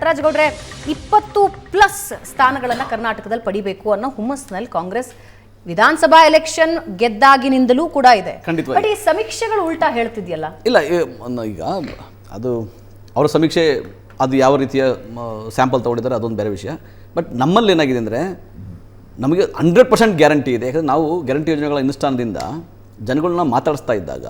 ನಟರಾಜ್ ಗೌಡ್ರೆ ಇಪ್ಪತ್ತು ಪ್ಲಸ್ ಸ್ಥಾನಗಳನ್ನು ಕರ್ನಾಟಕದಲ್ಲಿ ಪಡಿಬೇಕು ಅನ್ನೋ ಹುಮ್ಮಸ್ನಲ್ಲಿ ಕಾಂಗ್ರೆಸ್ ವಿಧಾನಸಭಾ ಎಲೆಕ್ಷನ್ ಗೆದ್ದಾಗಿನಿಂದಲೂ ಕೂಡ ಇದೆ. ಖಂಡಿತವಾಗಿ. ಬಟ್ ಈ ಸಮೀಕ್ಷೆಗಳು ಉಲ್ಟಾ ಹೇಳ್ತಿದ್ಯಲ್ಲ? ಇಲ್ಲ ಈಗ ಅದು ಅವರ ಸಮೀಕ್ಷೆ ಅದು ಯಾವ ರೀತಿಯ ಸ್ಯಾಂಪಲ್ ತೊಗೊಂಡಿದ್ದಾರೆ ಅದೊಂದು ಬೇರೆ ವಿಷಯ. ಬಟ್ ನಮ್ಮಲ್ಲಿ ಏನಾಗಿದೆ ಅಂದರೆ ನಮಗೆ ಹಂಡ್ರೆಡ್ ಪರ್ಸೆಂಟ್ ಗ್ಯಾರಂಟಿ ಇದೆ. ಯಾಕಂದರೆ ನಾವು ಗ್ಯಾರಂಟಿ ಯೋಜನೆಗಳ ಅನುಷ್ಠಾನದಿಂದ ಜನಗಳನ್ನ ಮಾತಾಡಿಸ್ತಾ ಇದ್ದಾಗ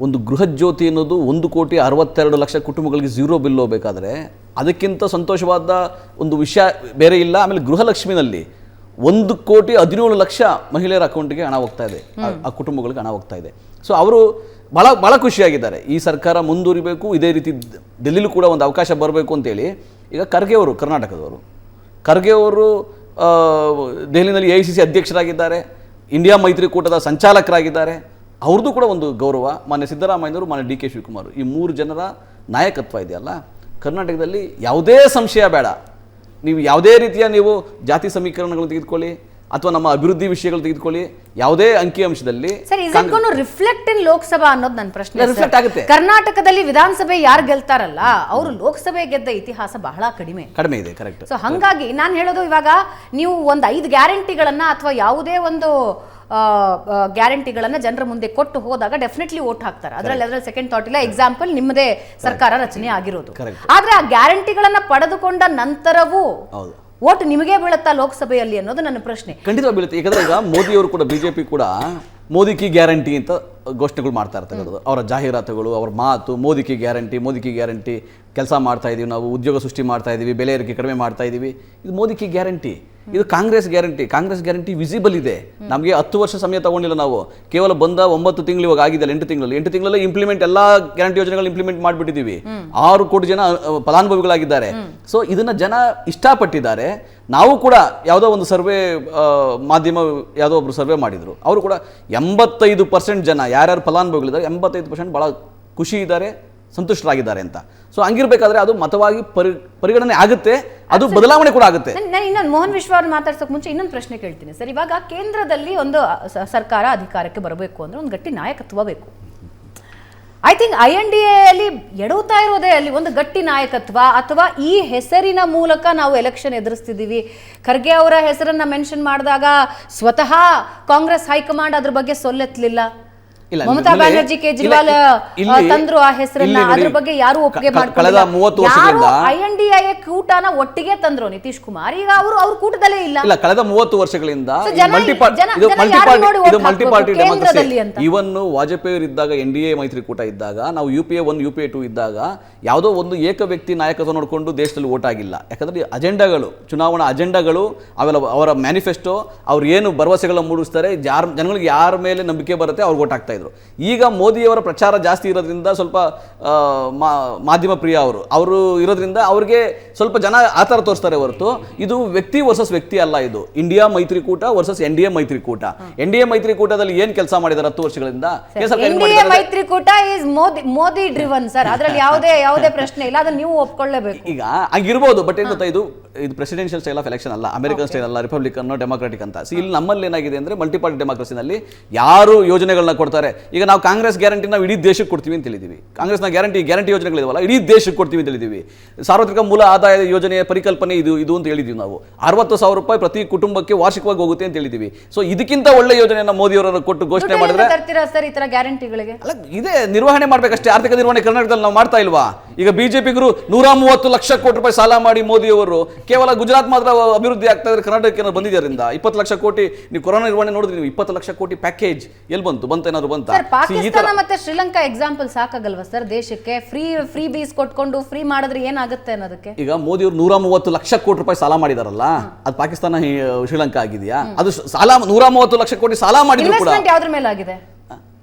ಒಂದು ಗೃಹಜ್ಯೋತಿ ಅನ್ನೋದು ಒಂದು ಕೋಟಿ ಅರವತ್ತೆರಡು ಲಕ್ಷ ಕುಟುಂಬಗಳಿಗೆ ಝೀರೋ ಬಿಲ್ ಹೋಗಬೇಕಾದ್ರೆ ಅದಕ್ಕಿಂತ ಸಂತೋಷವಾದ ಒಂದು ವಿಷಯ ಬೇರೆ ಇಲ್ಲ. ಆಮೇಲೆ ಗೃಹಲಕ್ಷ್ಮಿನಲ್ಲಿ ಒಂದು ಕೋಟಿ ಹದಿನೇಳು ಲಕ್ಷ ಮಹಿಳೆಯರ ಅಕೌಂಟ್ಗೆ ಹಣ ಹೋಗ್ತಾ ಇದೆ. ಆ- ಕುಟುಂಬಗಳಿಗೆ ಹಣ ಹೋಗ್ತಾ ಇದೆ. ಸೊ ಅವರು ಭಾಳ ಭಾಳ ಖುಷಿಯಾಗಿದ್ದಾರೆ. ಈ ಸರ್ಕಾರ ಮುಂದುವರಿಬೇಕು ಇದೇ ರೀತಿ ಡೆಲ್ಲಿಲೂ ಕೂಡ ಒಂದು ಅವಕಾಶ ಬರಬೇಕು ಅಂತೇಳಿ. ಈಗ ಖರ್ಗೆ ಅವರು ಕರ್ನಾಟಕದವರು. ಖರ್ಗೆ ಅವರು ದೆಹಲಿನಲ್ಲಿ ಎ ಐ ಸಿ ಸಿ ಅಧ್ಯಕ್ಷರಾಗಿದ್ದಾರೆ. ಇಂಡಿಯಾ ಮೈತ್ರಿಕೂಟದ ಸಂಚಾಲಕರಾಗಿದ್ದಾರೆ. ಅವ್ರದ್ದು ಕೂಡ ಒಂದು ಗೌರವ. ಮಾನ್ಯ ಸಿದ್ದರಾಮಯ್ಯನವರು, ಮಾನ್ಯ ಡಿ ಕೆ ಶಿವಕುಮಾರ್ ಈ ಮೂರು ಜನರ ನಾಯಕತ್ವ ಇದೆಯಲ್ಲ? ಕರ್ನಾಟಕದಲ್ಲಿ ಯಾವುದೇ ಸಂಶಯ ಬೇಡ. ನೀವು ಯಾವುದೇ ರೀತಿಯ ನೀವು ಜಾತಿ ಸಮೀಕರಣಗಳನ್ನು ತೆಗೆದುಕೊಳ್ಳಿ ಅಥವಾ ನಮ್ಮ ಅಭಿವೃದ್ಧಿ ವಿಷಯಗಳು ತೆಗೆದುಕೊಳ್ಳಿ ಯಾವುದೇ ಅಂಕಿಅಂಶದಲ್ಲಿ ರಿಫ್ಲೆಕ್ಟ್ ಇನ್ ಲೋಕಸಭಾ ಅನ್ನೋದು ನನ್ನ ಪ್ರಶ್ನೆ ರಿಫ್ಲೆಕ್ಟ್. ಆಗುತ್ತೆ. ಕರ್ನಾಟಕದಲ್ಲಿ ವಿಧಾನಸಭೆ ಯಾರು ಗೆಲ್ತಾರಲ್ಲ ಅವರು ಲೋಕಸಭೆ ಗೆದ್ದ ಇತಿಹಾಸ ಬಹಳ ಕಡಿಮೆ. ಕಡಿಮೆ ಇದೆ ಕರೆಕ್ಟ್ ಸೊ ಹಂಗಾಗಿ ನಾನು ಹೇಳೋದು ಇವಾಗ ನೀವು ಒಂದು ಐದು ಗ್ಯಾರಂಟಿಗಳನ್ನ ಅಥವಾ ಯಾವುದೇ ಒಂದು ಗ್ಯಾರಂಟಿಗಳನ್ನ ಜನರ ಮುಂದೆ ಕೊಟ್ಟು ಹೋದಾಗ ಡೆಫಿನೆಟ್ಲಿ ವೋಟ್ ಹಾಕ್ತಾರೆ. ಅದರಲ್ಲಿ ಅದರಲ್ಲಿ ಸೆಕೆಂಡ್ ಥಾಟ್ ಇಲ್ಲ. ಎಕ್ಸಾಂಪಲ್ ನಿಮ್ಮದೇ ಸರ್ಕಾರ ರಚನೆ ಆಗಿರೋದು. ಆದ್ರೆ ಆ ಗ್ಯಾರಂಟಿಗಳನ್ನ ಪಡೆದುಕೊಂಡ ನಂತರವೂ ವೋಟ್ ನಿಮಗೆ ಬೀಳುತ್ತಾ ಲೋಕಸಭೆಯಲ್ಲಿ ಅನ್ನೋದು ನನ್ನ ಪ್ರಶ್ನೆ. ಖಂಡಿತ ಬೀಳುತ್ತೆ. ಯಾಕಂದ್ರೆ ಈಗ ಮೋದಿಯವರು ಕೂಡ ಬಿಜೆಪಿ ಕೂಡ ಮೋದಿ ಕಿ ಗ್ಯಾರಂಟಿ ಅಂತ ಘೋಷಣೆಗಳು ಮಾಡ್ತಾ ಇರ್ತಾರೆ ಅವರ ಜಾಹೀರಾತುಗಳು, ಅವರ ಮಾತು, ಮೋದಿ ಕಿ ಗ್ಯಾರಂಟಿ, ಮೋದಿ ಕಿ ಗ್ಯಾರಂಟಿ, ಕೆಲಸ ಮಾಡ್ತಾ ಇದೀವಿ ನಾವು, ಉದ್ಯೋಗ ಸೃಷ್ಟಿ ಮಾಡ್ತಾ ಇದೀವಿ, ಬೆಲೆ ಏರಿಕೆ ಕಡಿಮೆ ಮಾಡ್ತಾ ಇದೀವಿ. ಇದು ಮೋದಿ ಕಿ ಗ್ಯಾರಂಟಿ. ಇದು Congress guarantee. Congress guarantee visible ಇದೆ. ನಮಗೆ ಹತ್ತು ವರ್ಷ ಸಮಯ ತಗೊಂಡಿಲ್ಲ ನಾವು. ಕೇವಲ ಬಂದ ಒಂಬತ್ತು ತಿಂಗಳು ಇವಾಗ ಆಗಿದೆ ಎಂಟು ತಿಂಗಳಲ್ಲಿ. ಎಂಟು ತಿಂಗಳಲ್ಲಿ ಇಂಪ್ಲಿಮೆಂಟ್ ಎಲ್ಲ ಗ್ಯಾರಂಟಿ ಯೋಜನೆಗಳು ಇಂಪ್ಲಿಮೆಂಟ್ ಮಾಡಿಬಿಟ್ಟಿದ್ದೀವಿ ಆರು ಕೋಟಿ ಜನ ಫಲಾನುಭವಿಗಳಾಗಿದ್ದಾರೆ. ಸೊ ಇದನ್ನ ಜನ ಇಷ್ಟಪಟ್ಟಿದ್ದಾರೆ. ನಾವು ಕೂಡ ಯಾವುದೋ ಒಂದು ಸರ್ವೆ ಮಾಧ್ಯಮ ಯಾವುದೋ ಒಬ್ರು ಸರ್ವೆ ಮಾಡಿದ್ರು. ಅವರು ಕೂಡ ಎಂಬತ್ತೈದು ಪರ್ಸೆಂಟ್ ಜನ, ಯಾರ್ಯಾರು ಫಲಾನುಭವಿಗಳಿದ್ದಾರೆ, ಎಂಬತ್ತೈದು ಪರ್ಸೆಂಟ್ ಭಾಳ ಖುಷಿ ಇದ್ದಾರೆ. ಸಂತುಷ್ಟರಾಗಿದ್ದಾರೆ ಅಂತ. ಸೊ ಹಂಗಿರ್ಬೇಕಾದ್ರೆ ಅದು ಮತವಾಗಿ ಪರಿ ಪರಿಗಣನೆ ಆಗುತ್ತೆ ಅದು ಬದಲಾವಣೆ ಕೂಡ ಆಗುತ್ತೆ. ನಾನು ಇನ್ನೊಂದು ಮೋಹನ್ ವಿಶ್ವ ಮಾತಾಡ್ಸೋಕೆ ಮುಂಚೆ ಇನ್ನೊಂದು ಪ್ರಶ್ನೆ ಕೇಳ್ತೀನಿ ಸರ್. ಇವಾಗ ಕೇಂದ್ರದಲ್ಲಿ ಒಂದು ಸರ್ಕಾರ ಅಧಿಕಾರಕ್ಕೆ ಬರಬೇಕು ಅಂದ್ರೆ ಒಂದು ಗಟ್ಟಿ ನಾಯಕತ್ವ ಬೇಕು. I think I N D ಎಲ್ಲಿ ಎಡವುತ್ತಾ ಇರೋದೇ ಅಲ್ಲಿ ಒಂದು ಗಟ್ಟಿ ನಾಯಕತ್ವ ಅಥವಾ ಈ ಹೆಸರಿನ ಮೂಲಕ ನಾವು ಎಲೆಕ್ಷನ್ ಎದುರಿಸ್ತಿದ್ದೀವಿ. ಖರ್ಗೆ ಅವರ ಹೆಸರನ್ನು ಮೆನ್ಷನ್ ಮಾಡಿದಾಗ ಸ್ವತಃ ಕಾಂಗ್ರೆಸ್ ಹೈಕಮಾಂಡ್ ಅದ್ರ ಬಗ್ಗೆ ಸೊಲ್ಲೆತ್ತಲಿಲ್ಲ. ಮಮತಾ ಬ್ಯಾನರ್ಜಿ ಕೇಜ್ರಿವಾಲ್ ತಂದ್ರು ಆ ಹೆಸರನ್ನ ಅದ್ರ ಬಗ್ಗೆ ಯಾರು ಒಪ್ಪಿಗೆ ವರ್ಷಗಳಿಂದ ಐ ಎನ್ ಡಿ ಐ ಕೂಟನ ಒಟ್ಟಿಗೆ ತಂದ್ರು ನಿತೀಶ್ ಕುಮಾರ್. ಈಗ ಅವರು ಅವ್ರ ಕೂಟದಲ್ಲೇ ಇಲ್ಲ. ಇಲ್ಲ ಕಳೆದ ಮೂವತ್ತು ವರ್ಷಗಳಿಂದ ಮಲ್ಟಿ ಪಾರ್ಟಿ? ಇವನ್ ವಾಜಪೇಯಿ ಇದ್ದಾಗ ಎನ್ ಡಿ ಎ ಮೈತ್ರಿಕೂಟ ಇದ್ದಾಗ ನಾವು U P A one U P A two ಇದ್ದಾಗ ಯಾವುದೋ ಒಂದು ಏಕ ವ್ಯಕ್ತಿ ನಾಯಕತ್ವ ನೋಡಿಕೊಂಡು ದೇಶದಲ್ಲಿ ಓಟ್ ಆಗಿಲ್ಲ. ಯಾಕಂದ್ರೆ ಅಜೆಂಡಾಗಳು ಚುನಾವಣಾ ಅಜೆಂಡಾಗಳು ಅವೆಲ್ಲ ಅವರ ಮ್ಯಾನಿಫೆಸ್ಟೋ ಅವ್ರು ಏನು ಭರವಸೆಗಳನ್ನ ಮೂಡಿಸ್ತಾರೆ ಯಾರ ಜನಗಳಿಗೆ ಯಾರ ಮೇಲೆ ನಂಬಿಕೆ ಬರುತ್ತೆ ಅವ್ರಿಗೆ ಓಟ್ ಆಗ್ತಾ ಇದ್ರು. ಈಗ ಮೋದಿಯವರ ಪ್ರಚಾರ ಜಾಸ್ತಿ ಇರೋದ್ರಿಂದ ಸ್ವಲ್ಪ ಮಾಧ್ಯಮ ಪ್ರಿಯ ಅವರು ಅವರು ಇರೋದ್ರಿಂದ ಅವ್ರಿಗೆ ಸ್ವಲ್ಪ ಜನ ಆ ಥರ ತೋರಿಸ್ತಾರೆ ಹೊರತು. ಇದು ವ್ಯಕ್ತಿ ವರ್ಸಸ್ ವ್ಯಕ್ತಿ ಅಲ್ಲ ಇದು. ಇಂಡಿಯಾ ಮೈತ್ರಿಕೂಟ ವರ್ಸಸ್ ಎನ್ ಡಿ ಎ ಮೈತ್ರಿಕೂಟ. ಎನ್ ಡಿ ಎ ಮೈತ್ರಿಕೂಟದಲ್ಲಿ ಏನ್ ಕೆಲಸ ಮಾಡಿದ್ದಾರೆ ಹತ್ತು ವರ್ಷಗಳಿಂದ? ಮೈತ್ರಿಕೂಟ is Modi Modi driven sir. ಅದರಲ್ಲಿ ಯಾವುದೇ ಯಾವುದೇ ಪ್ರಶ್ನೆ ಇಲ್ಲ. ಅದನ್ನ ನೀವು ಒಪ್ಕೊಳ್ಳೇಬೇಕು. ಈಗ ಆಗಿರ್ಬೋದು ಬಟ್ ಏನ್ ಗೊತ್ತಾ ಇದು? ಇದು ಪ್ರೆಸಿಡೆನ್ಷಿಯಲ್ ಸ್ಟೈಲ್ ಆಫ್ ಎಲೆಕ್ಷನ್ ಅಲ್ಲ. ಅಮೆರಿಕನ್ ಸ್ಟೈಲ್ ಅಲ್ಲ ರಿಪಬ್ಲಿಕನ್ ಡೆಮೋಕ್ರಾಟಿಕ್ ಅಂತ. ಸೊ ಇಲ್ಲಿ ನಮ್ಮಲ್ಲಿ ಏನಾಗಿದೆ ಅಂದ್ರೆ ಮಲ್ಟಿಪಾರ್ಟಿ ಡೆಮೋಕ್ರಸಿನಲ್ಲಿ ಯಾರು ಯೋಜನೆಗಳನ್ನ ಕೊಡ್ತಾರೆ? ಈಗ ನಾವು ಕಾಂಗ್ರೆಸ್ ಗ್ಯಾರಂಟಿ ನಾವು ಇಡೀ ದೇಶಕ್ಕೆ ಕೊಡ್ತೀವಿ ಅಂತ ಹೇಳಿದೀವಿ ಕಾಂಗ್ರೆಸ್ನ ಗ್ಯಾರಂಟಿ ಗ್ಯಾರಂಟಿ ಯೋಜನೆಗಳಿದಾವಲ್ಲ ಇಡೀ ದೇಶಕ್ಕೆ ಕೊಡ್ತೀವಿ ಅಂತ ಹೇಳಿದ್ದೀವಿ. ಸಾರ್ವತ್ರಿಕ ಮೂಲ ಆದಾಯ ಯೋಜನೆಯ ಪರಿಕಲ್ಪನೆ ಇದು ಇದು ಅಂತ ಹೇಳಿದ್ದೀವಿ ನಾವು. ಅರವತ್ತು ಸಾವಿರ ರೂಪಾಯಿ ಪ್ರತಿ ಕುಟುಂಬಕ್ಕೆ ವಾರ್ಷಿಕವಾಗಿ ಹೋಗುತ್ತೆ ಅಂತ ಹೇಳಿದ್ದೀವಿ. ಸೊ ಇದಕ್ಕಿಂತ ಒಳ್ಳೆ ಯೋಜನೆಯನ್ನು ಮೋದಿ ಅವರನ್ನು ಕೊಟ್ಟು ಘೋಷಣೆ ಮಾಡಿದ್ರೆ ಅಲ್ಲ ಇದೆ ನಿರ್ವಹಣೆ ಮಾಡಬೇಕಷ್ಟೇ. ಆರ್ಥಿಕ ನಿರ್ವಹಣೆ ಕರ್ನಾಟಕದಲ್ಲಿ ನಾವು ಮಾಡ್ತಾ ಇಲ್ವಾ? ಈಗ ಬಿಜೆಪಿಗರು ನೂರ ಮೂವತ್ತು ಲಕ್ಷ ಕೋಟಿ ರೂಪಾಯಿ ಸಾಲ ಮಾಡಿ ಮೋದಿಯವರು ಕೇವಲ ಗುಜರಾತ್ ಮಾತ್ರ ಅಭಿವೃದ್ಧಿ ಆಗ್ತಾ ಇದ್ರೆ ಕರ್ನಾಟಕಕ್ಕೆ ಏನಾದ್ರು ಬಂದಿದ್ದರಿಂದ ಇಪ್ಪತ್ತು ಲಕ್ಷ ಕೋಟಿ ನೀವು ಕೊರೋನಾ ನಿರ್ವಹಣೆ ನೋಡಿದ್ರಿ ನೀವು ಇಪ್ಪತ್ತು ಲಕ್ಷ ಕೋಟಿ ಪ್ಯಾಕೇಜ್ ಎಲ್ಲಿ ಬಂತು? ಬಂತ ಏನಾದ್ರು ಬಂತ? ಮತ್ತೆ ಶ್ರೀಲಂಕಾ ಎಕ್ಸಾಂಪಲ್ ಸಾಕಾಗಲ್ವಾ ಸರ್ ದೇಶಕ್ಕೆ? ಫ್ರೀ ಫ್ರೀ ಬೀಸ್ ಕೊಟ್ಕೊಂಡು ಫ್ರೀ ಮಾಡಿದ್ರೆ ಏನಾಗುತ್ತೆ ಅನ್ನೋದಕ್ಕೆ? ಈಗ ಮೋದಿ ಅವರು ನೂರ ಮೂವತ್ತು ಲಕ್ಷ ಕೋಟಿ ರೂಪಾಯಿ ಸಾಲ ಮಾಡಿದಾರಲ್ಲ ಅದು ಪಾಕಿಸ್ತಾನ ಶ್ರೀಲಂಕಾ ಆಗಿದೆಯಾ? ಅದು ಸಾಲ ನೂರ ಮೂವತ್ತು ಲಕ್ಷ ಕೋಟಿ ಸಾಲ ಮಾಡಿದ್ರು ಕೂಡ. ಯಾವ್ದ್ರ ಮೇಲೆ ಆಗಿದೆ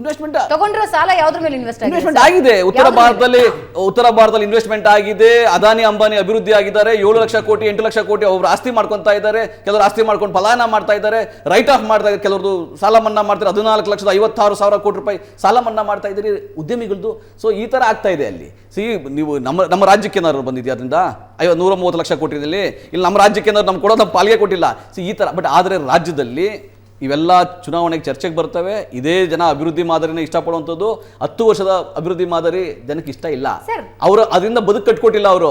ಇನ್ವೆಸ್ಟ್ಮೆಂಟ್ ತಗೊಂಡಿರೋ ಸಾಲ ಯಾವ್ದ್ರ ಮೇಲೆ ಇನ್ವೆಸ್ಟ್ ಆಗಿದೆ? ಇನ್ವೆಸ್ಟ್ಮೆಂಟ್ ಆಗಿದೆ. ಉತ್ತರ ಭಾರತದಲ್ಲಿ ಉತ್ತರ ಭಾರತದಲ್ಲಿ ಇನ್ವೆಸ್ಟ್ಮೆಂಟ್ ಆಗಿದೆ. ಅದಾನಿ ಅಂಬಾನಿ ಅಭಿವೃದ್ಧಿ ಆಗಿದ್ದಾರೆ. ಏಳು ಲಕ್ಷ ಕೋಟಿ ಎಂಟು ಲಕ್ಷ ಕೋಟಿ ಒಬ್ರು ಆಸ್ತಿ ಮಾಡ್ಕೊತಾ ಇದ್ದಾರೆ. ಕೆಲವರು ಆಸ್ತಿ ಮಾಡ್ಕೊಂಡು ಫಲಾನ ಮಾಡ್ತಾ ಇದ್ದಾರೆ. ರೈಟ್ ಆಫ್ ಮಾಡ್ತಾ ಇದ್ದಾರೆ. ಕೆಲವರು ಸಾಲ ಮನ್ನಾ ಮಾಡ್ತಾರೆ. ಹದಿನಾಲ್ಕು ಲಕ್ಷದ ಐವತ್ತಾರು ಸಾವಿರ ಕೋಟಿ ರೂಪಾಯಿ ಸಾಲ ಮನ್ನಾ ಮಾಡ್ತಾ ಇದ್ದೀರಿ ಉದ್ಯಮಿಗಳದ್ದು ಸೊ ಈ ತರ ಆಗ್ತಾ ಇದೆ ಅಲ್ಲಿ. ಸಿ ನೀವು ನಮ್ಮ ನಮ್ಮ ರಾಜ್ಯಕ್ಕೆ ಏನಾದ್ರು ಬಂದಿದ್ಯಾ ಅದರಿಂದ? ಐವತ್ತು ನೂರ ಮೂವತ್ತು ಲಕ್ಷ ಕೋಟಿನಲ್ಲಿ ಇಲ್ಲಿ ನಮ್ಮ ರಾಜ್ಯಕ್ಕೆ ಏನಾದ್ರು ನಮ್ಗೆ ಕೊಡೋದು ಪಾಲಿಗೆ ಕೊಟ್ಟಿಲ್ಲ. ಸಿ ಈ ತರ ಬಟ್ ಆದರೆ ರಾಜ್ಯದಲ್ಲಿ ಇವೆಲ್ಲ ಚುನಾವಣೆಗೆ ಚರ್ಚೆಗೆ ಬರ್ತವೆ. ಇದೇ ಜನ ಅಭಿವೃದ್ಧಿ ಮಾದರಿನ ಇಷ್ಟಪಡುವಂಥದ್ದು. ಹತ್ತು ವರ್ಷದ ಅಭಿವೃದ್ಧಿ ಮಾದರಿ ಜನಕ್ಕೆ ಇಷ್ಟ ಇಲ್ಲ. ಅವರು ಅದರಿಂದ ಬದುಕು ಕಟ್ಕೊಟ್ಟಿಲ್ಲ ಅವರು.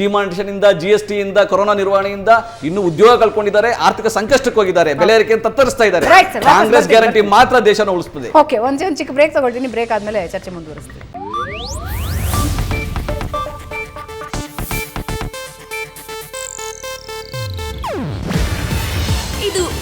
ಡಿಮಾಂಡೇಷನ್ ಇಂದ ಜಿ ಎಸ್ ಟಿ ಇಂದ ಕೊರೋನಾ ನಿರ್ವಹಣೆಯಿಂದ ಇನ್ನು ಉದ್ಯೋಗ ಕಳ್ಕೊಂಡಿದ್ದಾರೆ. ಆರ್ಥಿಕ ಸಂಕಷ್ಟಕ್ಕೆ ಹೋಗಿದ್ದಾರೆ. ಬೆಲೆ ಏರಿಕೆ ತತ್ತರಿಸ್ತಾ ಇದ್ದಾರೆ. ಕಾಂಗ್ರೆಸ್ ಗ್ಯಾರಂಟಿ ಮಾತ್ರ ದೇಶನ ಉಳಿಸ್ತದೆ. ಓಕೆ ಒಂದೇ ಒಂದು ಚಿಕ್ಕ ಬ್ರೇಕ್ ತಗೊಳ್ತೀನಿ ಬ್ರೇಕ್ ಆದಮೇಲೆ ಚರ್ಚೆ ಮುಂದುವರಿಸ್ತೀನಿ